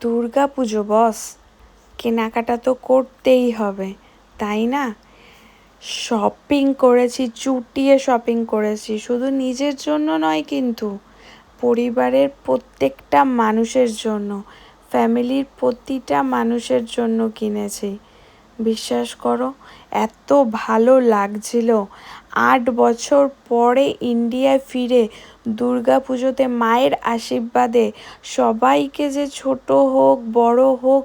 দুর্গা পুজো, বস। কেনাকাটা তো করতেই হবে, তাই না? শপিং করেছি, চুটিয়ে শপিং করেছি, শুধু নিজের জন্য নয় কিন্তু পরিবারের প্রত্যেকটা মানুষের জন্য ফ্যামিলির প্রতিটা মানুষের জন্য কিনেছি। বিশ্বাস করো, এত ভালো লাগছিল। আট বছর পরে ইন্ডিয়ায় ফিরে দুর্গা পুজোতে মায়ের আশীর্বাদে সবাইকে যে ছোট হোক, বড় হোক,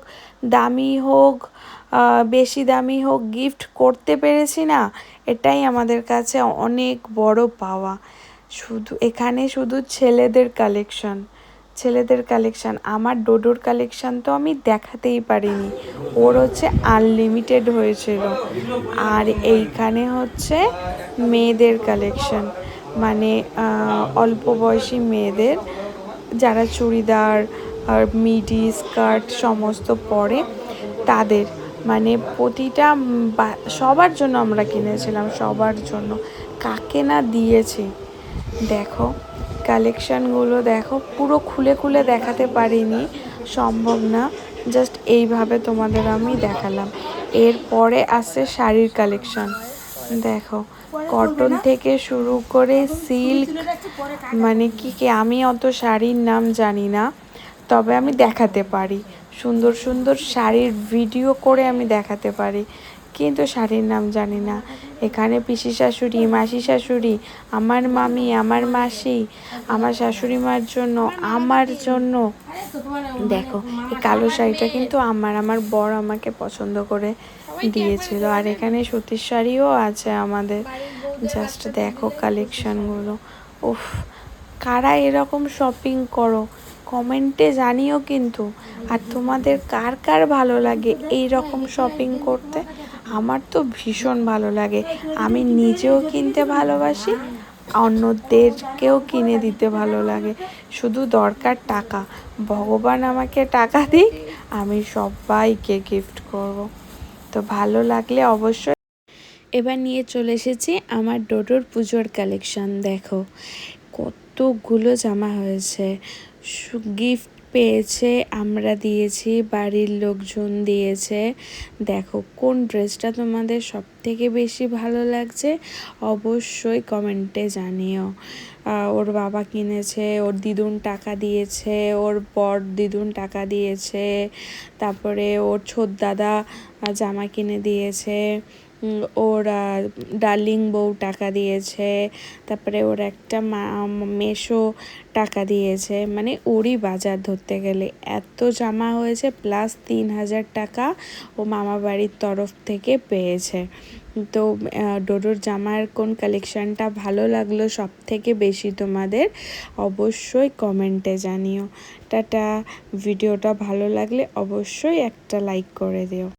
দামি হোক বেশি দামি হোক গিফট করতে পেরেছি না, এটাই আমাদের কাছে অনেক বড় পাওয়া। শুধু, এখানে শুধু ছেলেদের কালেকশন ছেলেদের কালেকশান আমার ডোডোর কালেকশান তো আমি দেখাতেই পারিনি। ওর হচ্ছে আনলিমিটেড হয়েছিল। আর এইখানে হচ্ছে মেয়েদের কালেকশান মানে অল্প বয়সী মেয়েদের, যারা চুড়িদার, আর মিডি স্কার্ট সমস্ত পরে তাদের মানে প্রতিটা সবার জন্য আমরা কিনেছিলাম, সবার জন্য। কাকে না দিয়েছি? দেখো কালেকশানগুলো দেখো, পুরো খুলে খুলে দেখাতে পারিনি, সম্ভব না। জাস্ট এইভাবে তোমাদের আমি দেখালাম। এরপরে আসছে শাড়ির কালেকশান। দেখো, কটন থেকে শুরু করে সিল্ক মানে কি কি, আমি অত শাড়ির নাম জানি না, তবে আমি দেখাতে পারি। সুন্দর সুন্দর শাড়ির ভিডিও করে আমি দেখাতে পারি। কিন্তু শাড়ির নাম জানি না। এখানে পিসি শাশুড়ি, মাসি শাশুড়ি, আমার মামি, আমার মাসি, আমার শাশুড়ি মার জন্য, আমার জন্য। দেখো, এই কালো শাড়িটা কিন্তু আমার আমার বর আমাকে পছন্দ করে দিয়েছিল। আর এখানে সুতির শাড়িও আছে আমাদের। জাস্ট দেখো কালেকশানগুলো উফ, কারা এরকম শপিং করো? কমেন্টে জানিও কিন্তু। আর তোমাদের কার কার ভালো লাগে এই রকম শপিং করতে? আমার তো ভীষণ ভালো লাগে। আমি নিজেও কিনতে ভালোবাসি, অন্যদেরকেও কিনে দিতে ভালো লাগে। শুধু দরকার টাকা। ভগবান আমাকে টাকা দিক, আমি সবাইকে গিফট করব। তো ভালো লাগলে অবশ্যই। এবার নিয়ে চলে এসেছি আমার ডোডোর পুজোর কালেকশন দেখো। কতগুলো জামা হয়েছে। গিফট পেয়েছে, আমরা দিয়েছি, বাড়ির লোকজন দিয়েছে। দেখো, কোন ড্রেসটা তোমাদের সব থেকে বেশি ভালো লাগছে, অবশ্যই কমেন্টে জানিও। ওর বাবা কিনেছে, ওর দিদুন টাকা দিয়েছে, ওর বর দিদুন টাকা দিয়েছে, তারপরে ওর ছোট দাদা জামা কিনে দিয়েছে। ওর ডার্লিং বউ টাকা দিয়েছে, তারপরে ওর একটা মেশো টাকা দিয়েছে মানে ওরই বাজার ধরতে গেলে। এত জামা হয়েছে প্লাস তিন হাজার টাকা ও মামা বাড়ির তরফ থেকে পেয়েছে। তো ডোডোর জামার কোন কালেকশানটা ভালো লাগল সব থেকে বেশি তোমাদের অবশ্যই কমেন্টে জানিও। টাটা, ভিডিওটা ভালো লাগলে অবশ্যই একটা লাইক করে দিও।